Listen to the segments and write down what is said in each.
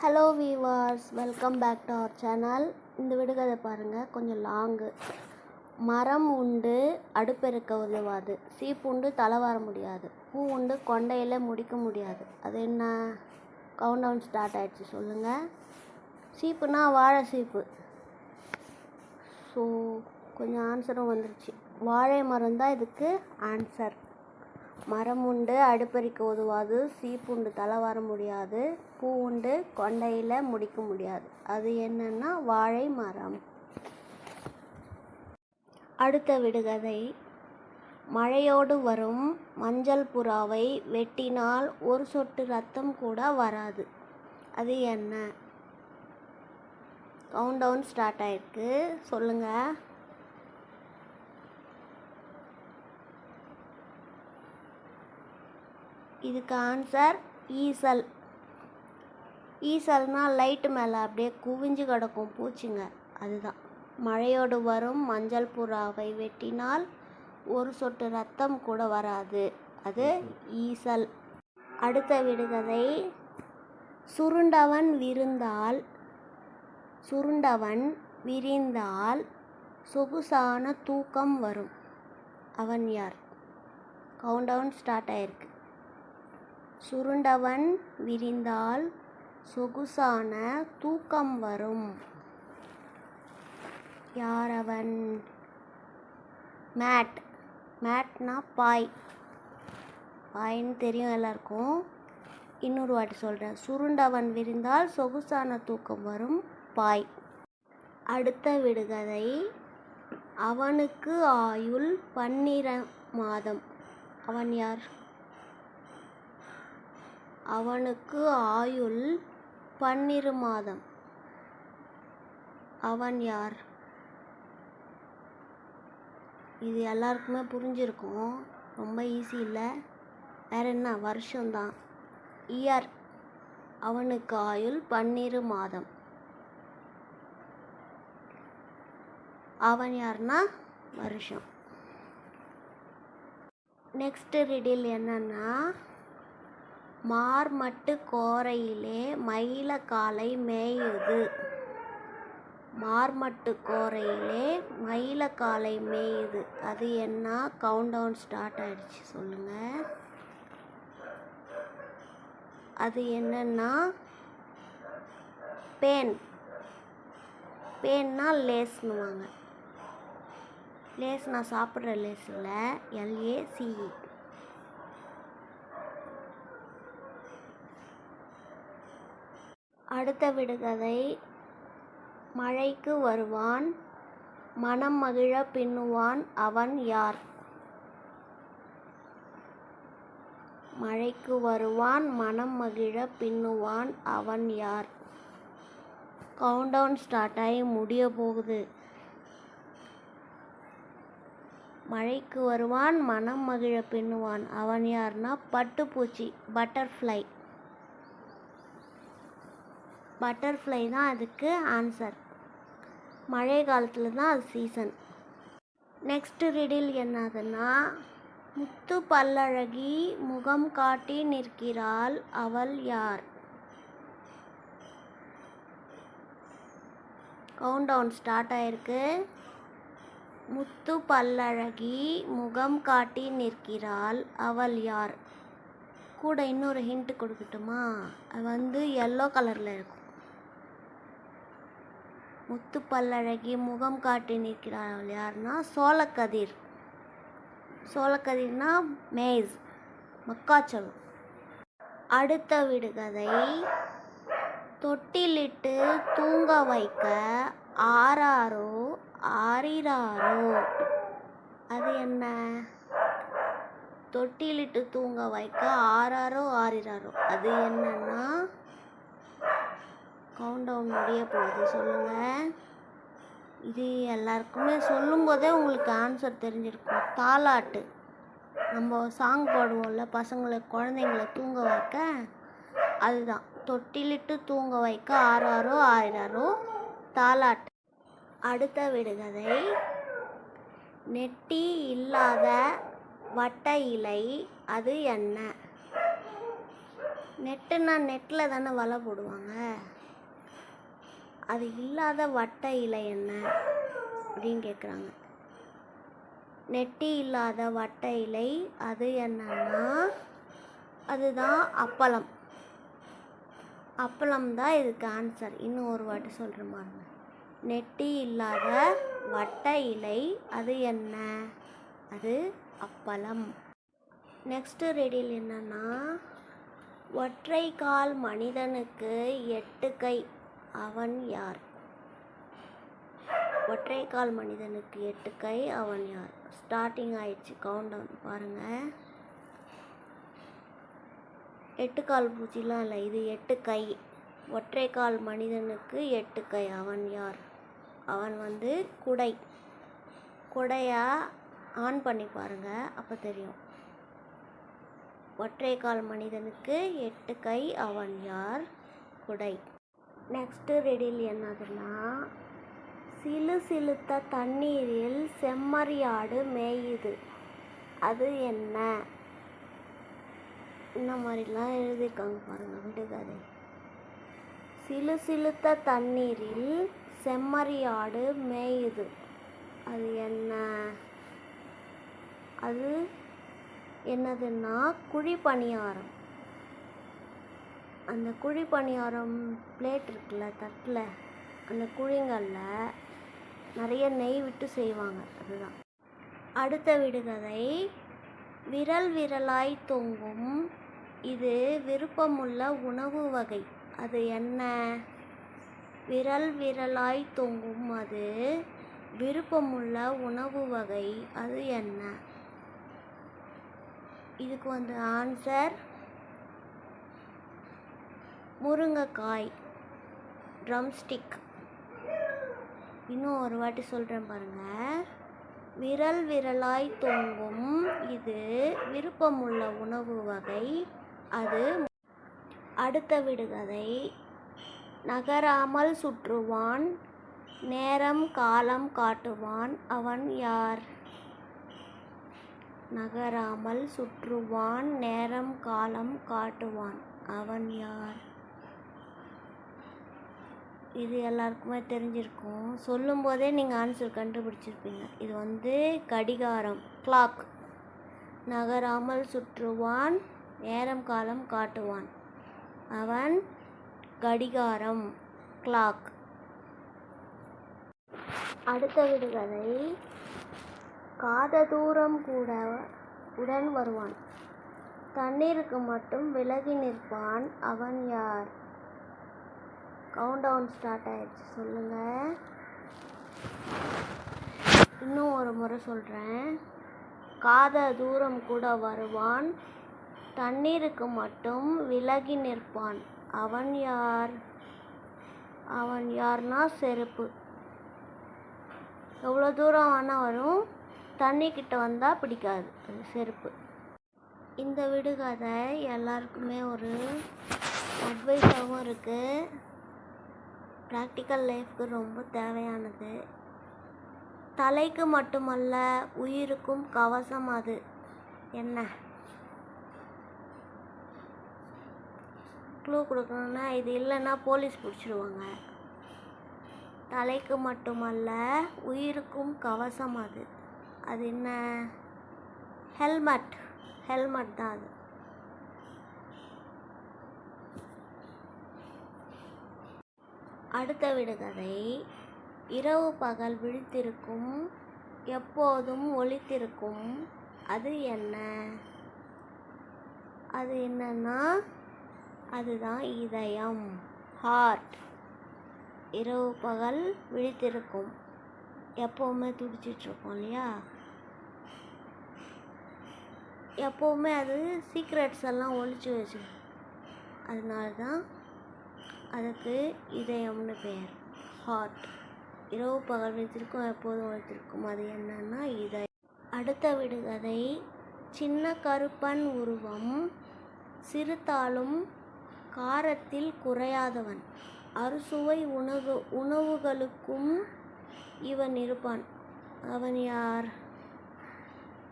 Hello viewers welcome back to our channel இந்த விடுகதை பாருங்கள் கொஞ்சம் லாங்கு மரம் உண்டு அடுப்பெருக்க உதவாது. சீப்புண்டு தலை வர முடியாது. பூ உண்டு கொண்டையில் முடிக்க முடியாது. அது என்ன? கவுண்ட் டவுன் ஸ்டார்ட் ஆகிடுச்சு சொல்லுங்கள் சீப்புனா வாழை சீப்பு. ஸோ கொஞ்சம் ஆன்சரும் வந்துருச்சு. வாழை மரம் தான் இதுக்கு ஆன்சர் மரம் உண்டு அடுப்பறிக்க உதவாது சீப்புண்டு தலை வர முடியாது பூ உண்டு கொண்டையில் முடிக்க முடியாது. அது என்னன்னா வாழை மரம். அடுத்த விடுகதை. மழையோடு வரும் மஞ்சள் புறாவை வெட்டினால் ஒரு சொட்டு ரத்தம் கூட வராது. அது என்ன? கவுண்டவுன் ஸ்டார்ட் ஆயிருக்கு. சொல்லுங்கள் இதுக்கு ஆன்சர் ஈசல். ஈசல்னால் லைட்டு மேலே அப்படியே குவிஞ்சு கிடக்கும் பூச்சிங்க. அதுதான். மழையோடு வரும் மஞ்சள் புறாவை வெட்டினால் ஒரு சொட்டு ரத்தம் கூட வராது. அது ஈசல். அடுத்த விடுகதை. சுருண்டவன் விருந்தால் சுருண்டவன் விரிந்தால் சொகுசான தூக்கம் வரும். அவன் யார்? கவுண்டவுன் ஸ்டார்ட் ஆயிருக்கு. சுருண்டவன் விரிந்தால் சொகுசான தூக்கம் வரும். யாரவன்? மேட். மேட்னா பாய். பாய்ன்னு தெரியும் எல்லாருக்கும். இன்னொரு வாட்டி சொல்கிறேன் சுருண்டவன் விரிந்தால் சொகுசான தூக்கம் வரும். பாய். அடுத்த விடுகதை. அவனுக்கு ஆயுள் பன்னிர மாதம். அவன் யார்? அவனுக்கு ஆயுள் பன்னிரு மாதம். அவன் யார்? இது எல்லாருக்குமே புரிஞ்சிருக்கும். ரொம்ப ஈஸி இல்லை. வேற என்ன? வருஷம்தான். இயர் அவனுக்கு ஆயுள் பன்னிரு மாதம். அவன் யார்னா? வருஷம். நெக்ஸ்ட் ரிடில் என்னன்னா மார்மட்டு கோரையிலே மயில மேயுது. மார்மட்டு கோரையிலே மயிலக்காலை மேயுது. அது என்ன? கவுண்டவுன் ஸ்டார்ட் ஆயிடுச்சு. சொல்லுங்க. அது என்னன்னா பேன் பேன்னா லேஸ்னுவாங்க லேஸ் நான் சாப்பிட்ற லேஸ் இல்லை எல்ஏசிஇ அடுத்த விடுகதை மழைக்கு வருவான் மனம் மகிழ பின்னுவான் அவன் யார்? மழைக்கு வருவான் மனம் மகிழ பின்னுவான் அவன் யார்? கவுண்டவுன் ஸ்டார்ட் ஆகி முடிய போகுது. மழைக்கு வருவான் மனம் மகிழ பின்னுவான் அவன் யார்னா? பட்டுப்பூச்சி பட்டர்ஃப்ளை. பட்டர்ஃப்ளை தான் அதுக்கு ஆன்சர் மழை காலத்தில் தான் அது சீசன் நெக்ஸ்ட் ரிடில் என்னதுன்னா முத்து பல்லழகி முகம் காட்டி நிற்கிறாள் அவள் யார்? கவுண்டவுன் ஸ்டார்ட் ஆயிருக்கு. முத்து பல்லழகி முகம் காட்டி நிற்கிறாள் அவள் யார்? கூட இன்னொரு ஹிண்ட் கொடுக்கட்டுமா? அது வந்து எல்லோ கலரில் இருக்கும். முத்து பல்லழகி முகம் காட்டி நிற்கிறாள் யாருன்னா சோளக்கதிர் சோளக்கதிர்னா மேஸ் மக்காச்சோளம். அடுத்த விடுகதை. தொட்டிலிட்டு தூங்க வைக்க ஆறாரோ ஆறிராரோ. அது என்ன? தொட்டிலிட்டு தூங்க வைக்க ஆறாரோ ஆறிராரோ. அது என்னன்னா கவுண்ட் டவுன் முடிய போகுது. சொல்லுங்கள் இது எல்லாருக்குமே சொல்லும்போதே உங்களுக்கு ஆன்சர் தெரிஞ்சிருக்கும். தாலாட்டு. நம்ம சாங் பாடுவோம்ல பசங்களை குழந்தைங்கள தூங்க வைக்க. அதுதான். தொட்டிலிட்டு தூங்க வைக்க ஆறாரோ ஆயிராரோ தாலாட்டு. அடுத்த விடுகதை. நெட்டி இல்லாத வட்ட இலை அது என்ன? நெட்டுன்னா நெட்டில் தானே வலை போடுவாங்க. அது இல்லாத வட்ட இலை என்ன? அப்படின்னு கேட்குறாங்க நெட்டி இல்லாத வட்ட இலை அது என்னன்னா அதுதான் அப்பளம். அப்பளம் தான் இதுக்கு ஆன்சர் இன்னும் ஒரு வாட்டி சொல்கிற மாதிரி நெட்டி இல்லாத வட்ட இலை அது என்ன? அது அப்பளம். நெக்ஸ்ட்டு ரெடியில் என்னன்னா ஒற்றை கால் மனிதனுக்கு எட்டு கை. அவன் யார்? ஒற்றை கால் மனிதனுக்கு எட்டு கை அவன் யார்? ஸ்டார்டிங் ஆயிடுச்சு கவுண்ட் டவுன் பாருங்கள் எட்டு கால் பூச்சிலாம் இல்லை இது எட்டு கை. ஒற்றை கால் மனிதனுக்கு எட்டு கை அவன் யார்? அவன் வந்து குடை. குடையாக ஆன் பண்ணி பாருங்கள் அப்போ தெரியும். ஒற்றை கால் மனிதனுக்கு எட்டு கை அவன் யார்? குடை. நெக்ஸ்ட்டு ரெடில் என்னதுன்னா சிலு சிலுத்த தண்ணீரில் செம்மறியாடு மேயுது. அது என்ன? இந்த மாதிரிலாம் எழுதியிருக்காங்க பாருங்கள் விடுகதை. சிலு சிலுத்த தண்ணீரில் செம்மறியாடு மேயுது. அது என்ன? அது என்னதுன்னா குழி பணியாரம் அந்த குழி பணியாரம் பிளேட் இருக்குல்ல தட்டில் அந்த குழிங்களில் நிறைய நெய் விட்டு செய்வாங்க அதுதான். அடுத்த விடுகதை விரல் விரலாய் தொங்கும் இது விருப்பமுள்ள உணவு வகை அது என்ன? விரல் விரலாய் தொங்கும் அது விருப்பமுள்ள உணவு வகை அது என்ன? இதுக்கு வந்து ஆன்சர் முருங்கைக்காய் ட்ரம்ஸ்டிக் இன்னும் ஒரு வாட்டி சொல்கிறேன் பாருங்கள் விரல் விரலாய் தொங்கும். இது விருப்பமுள்ள உணவு வகை. அது அடுத்த விடுகதை. நகராமல் சுற்றுவான். நேரம் காலம் காட்டுவான். அவன் யார்? நகராமல் சுற்றுவான். நேரம் காலம் காட்டுவான். அவன் யார்? இது எல்லாருக்குமே தெரிஞ்சிருக்கும். சொல்லும்போதே நீங்கள் ஆன்சர் கண்டுபிடிச்சிருப்பீங்க. இது வந்து கடிகாரம் கிளாக் நகராமல் சுற்றுவான் நேரம் காலம் காட்டுவான். அவன் கடிகாரம் கிளாக் அடுத்த விடுகதை காத தூரம் கூட உடன் வருவான். தண்ணீருக்கு மட்டும் விலகி நிற்பான். அவன் யார்? கவுண்ட் டவுன் ஸ்டார்ட் ஆயிடுச்சு. சொல்லுங்கள் இன்னும் ஒரு முறை சொல்கிறேன் காத தூரம் கூட வருவான். தண்ணீருக்கு மட்டும் விலகி நிற்பான். அவன் யார்? அவன் யார்னா செருப்பு. எவ்வளோ தூரம் வேணால் வரும். தண்ணி கிட்ட வந்தால் பிடிக்காது. அது செருப்பு. இந்த விடுகதை எல்லாருக்குமே ஒரு அட்வைஸாகவும் இருக்குது ப்ராக்டிக்கல் லைஃப்க்கு ரொம்ப தேவையானது. தலைக்கு மட்டுமல்ல உயிருக்கும் கவசம் அது. என்ன? க்ளூ கொடுக்கணுன்னா இது இல்லைன்னா போலீஸ் பிடிச்சிருவாங்க. தலைக்கு மட்டுமல்ல உயிருக்கும் கவசம் அது. அது என்ன? ஹெல்மெட் ஹெல்மெட் தான் அது. அடுத்த விடுகதை. இரவு பகல் விழித்திருக்கும் எப்போதும் ஒழித்திருக்கும் அது என்ன? அது என்னன்னா அதுதான் இதயம் ஹார்ட் இரவு பகல் விழித்திருக்கும். எப்போவுமே துடிச்சிட்ருக்கோம் இல்லையா? எப்போவுமே அது சீக்ரெட்ஸ் எல்லாம் ஒழிச்சு வச்சு அதனால தான் அதுக்கு இதயம்னு பெயர். ஹார்ட் இரவு பகல் வைத்திருக்கும் எப்போதும் வைத்திருக்கும் அது என்னன்னா இதயம். அடுத்த விடுகதை. சின்ன கருப்பன் உருவம். சிறுத்தாலும் காரத்தில் குறையாதவன். அறுசுவை உணவு உணவுகளுக்கும் இவன் இருப்பான். அவன் யார்?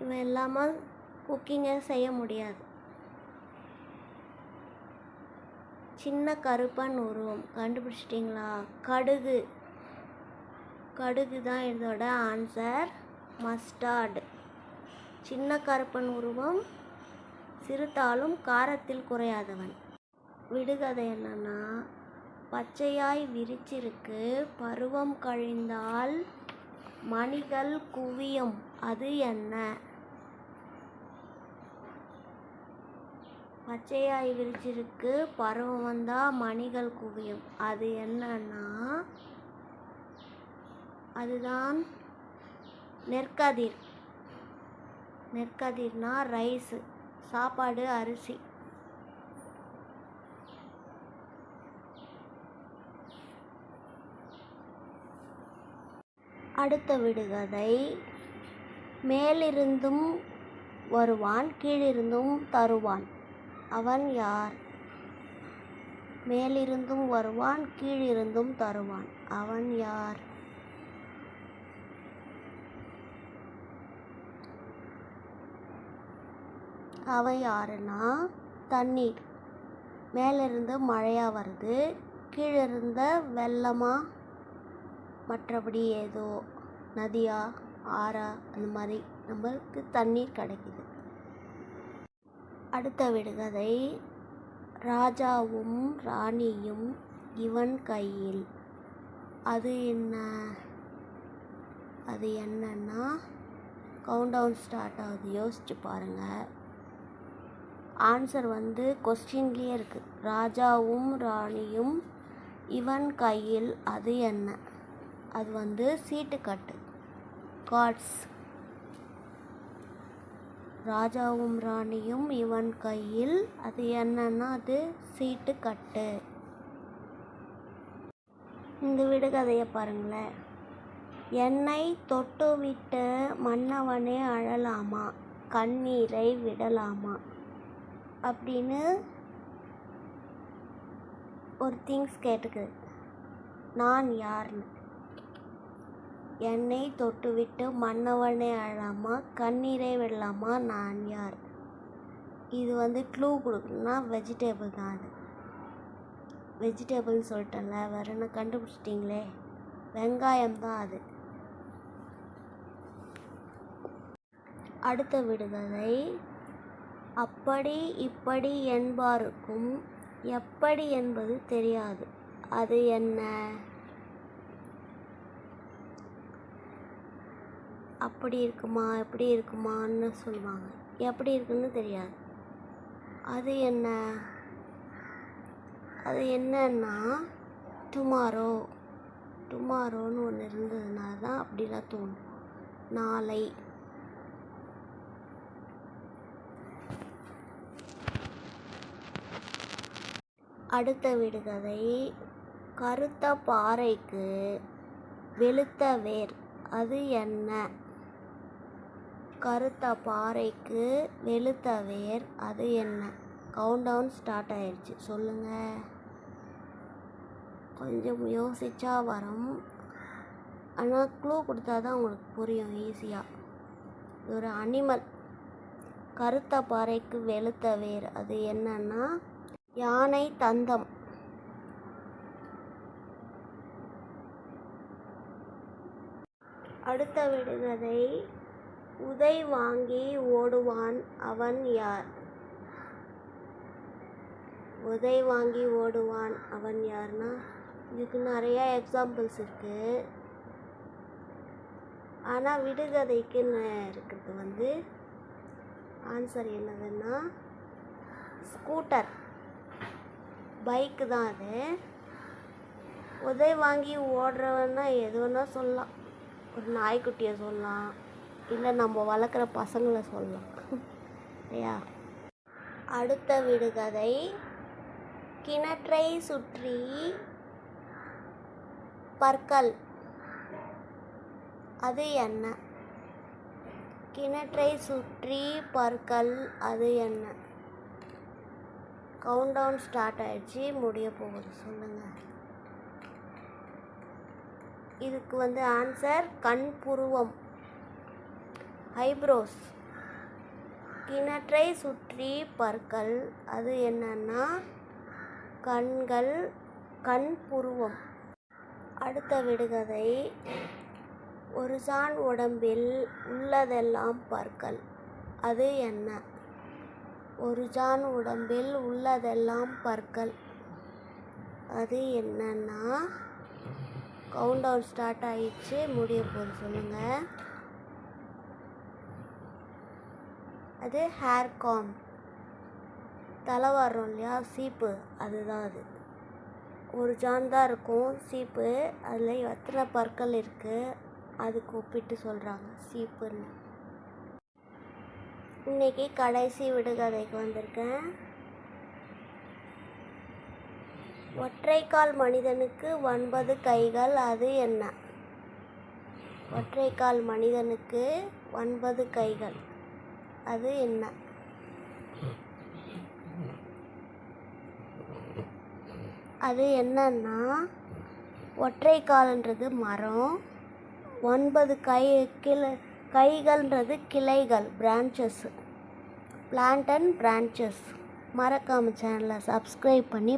இவன் இல்லாமல் குக்கிங்கை செய்ய முடியாது. சின்ன கருப்பன் உருவம். கண்டுபிடிச்சிட்டிங்களா? கடுகு. கடுகு தான் இதோட ஆன்சர் மஸ்டார்டு சின்ன கருப்பன் உருவம். சிறுத்தாலும் காரத்தில் குறையாதவன். விடுகதை என்னன்னா பச்சையாய் விரிச்சிருக்கு பருவம் கழிந்தால் மணிகள் குவியும். அது என்ன? பச்சையாய் விரிச்சிருக்கு. பருவம் வந்தால் மணிகள் குவியும். அது என்னன்னா அதுதான் நெற்கதிர். நெற்கதிர்னா ரைஸு சாப்பாடு அரிசி. அடுத்த விடுகதை மேலிருந்தும் வருவான் கீழிருந்தும் தருவான். அவன் யார்? மேலிருந்தும் வருவான் கீழிருந்தும் தருவான். அவன் யார்? அவன் யாருன்னா? தண்ணீர். மேலிருந்து மழையாக வருது கீழே இருந்த வெள்ளமாக மற்றபடி ஏதோ நதியா ஆறா அந்த மாதிரி நம்மளுக்கு தண்ணீர் கிடைக்குது. அடுத்த விடுகதை. ராஜாவும் ராணியும் இவன் கையில். அது என்ன? அது என்னன்னா கவுண்டவுன் ஸ்டார்ட் ஆகுது. யோசிச்சு பாருங்கள் ஆன்சர் வந்து கொஸ்டின்லேயே இருக்குது ராஜாவும் ராணியும் இவன் கையில் அது என்ன? அது வந்து சீட்டுக்கட்டு கார்ட்ஸ் ராஜாவும் ராணியும் இவன் கையில் அது என்னன்னா அது சீட்டு கட்டு. இந்த விடுகதையை பாருங்களேன். என்னை தொட்டுவிட்டு மன்னவனே அழலாமா? கண்ணீரை விடலாமா? அப்படின்னு ஒரு திங்ஸ் கேட்டுக்குது. நான் யாருன்னு என்னை தொட்டுவிட்டு மன்னவனே அழலாமா கண்ணீரை விடலாமா நான் யார்? இது வந்து க்ளூ கொடுக்கணும்னா வெஜிடேபிள் தான் அது. வெஜிடேபிள்னு சொல்லிட்டேன்ல வேற என்ன கண்டுபிடிச்சிட்டிங்களே? வெங்காயம் தான் அது. அடுத்த விடுதலை. அப்படி இப்படி என்பாருக்கும் எப்படி என்பது தெரியாது. அது என்ன? அப்படி இருக்குமா எப்படி இருக்குமான்னு சொல்லுவாங்க. எப்படி இருக்குன்னு தெரியாது. அது என்ன? அது என்னன்னா டுமாரோ டுமாரோன்னு ஒன்று இருந்ததுனால தான் அப்படிலாம் தோணும். நாளை. அடுத்த விடுகதை கருத்த பாறைக்கு வெளுத்த வேர். அது என்ன? கருத்த பாறைக்கு வெளுத்த வேர் அது என்ன? கவுண்டவுன் ஸ்டார்ட் ஆயிடுச்சு சொல்லுங்கள் கொஞ்சம் யோசிச்சா வரும். ஆனால் க்ளூ கொடுத்தா தான் உங்களுக்கு புரியும் ஈஸியாக இது ஒரு அனிமல் கருத்த பாறைக்கு வெளுத்த வேர் அது என்னன்னா யானை தந்தம். அடுத்த விடுகதை. உதை வாங்கி ஓடுவான் அவன் யார்? உதை வாங்கி ஓடுவான் அவன் யார்னா? இதுக்கு நிறையா எக்ஸாம்பிள்ஸ் இருக்குது ஆனால் விடுகதைக்குன்னு இருக்கிறது வந்து ஆன்சர் என்னதுன்னா ஸ்கூட்டர் பைக்கு தான் அது. உதை வாங்கி ஓடுறவன்னா எது வேணால் சொல்லலாம். ஒரு நாய்க்குட்டியை சொல்லலாம். இல்லை நம்ம வளர்க்குற பசங்களை சொல்லலாம். இல்லையா அடுத்த விடுகதை. கிணற்றை சுற்றி பற்கள். அது என்ன? கிணற்றை சுற்றி பற்கள் அது என்ன? கவுண்ட் டவுன் ஸ்டார்ட் ஆயிடுச்சு முடிய போகுது. சொல்லுங்கள் இதுக்கு வந்து ஆன்சர் கண் புருவம். ஐப்ரோஸ் கிணற்றை சுற்றி பற்கள் அது என்னன்னா கண்கள் கண் புருவம். அடுத்த விடுகதை. ஒரு சான் உடம்பில் உள்ளதெல்லாம் பற்கள் அது என்ன? ஒரு சான் உடம்பில் உள்ளதெல்லாம் பற்கள் அது என்னன்னா கவுண்ட் டவுன் ஸ்டார்ட் ஆயிடுச்சு முடிய போது சொல்லுங்கள் அது ஹேர் காம் தலை வர்றோம் இல்லையா? சீப்பு. அதுதான் அது. ஒரு ஜான் தான் இருக்கும். சீப்பு. அதில் எத்தனை பற்கள் இருக்குது அதுக்கு ஒப்பிட்டு சொல்கிறாங்க சீப்புன்னு. இன்னைக்கு கடைசி விடுகதைக்கு வந்திருக்கேன். ஒற்றைக்கால் மனிதனுக்கு ஒன்பது கைகள் அது என்ன? ஒற்றைக்கால் மனிதனுக்கு ஒன்பது கைகள். அது என்ன? அது என்னன்னா ஒற்றைக்கால்ன்றது மரம் ஒன்பது கை கிளை கைகள்ன்றது கிளைகள் பிரான்ச்சஸ் பிளான்ட் அண்ட் பிரான்ச்சஸ் மறக்காமல் சேனலை சப்ஸ்கிரைப் பண்ணி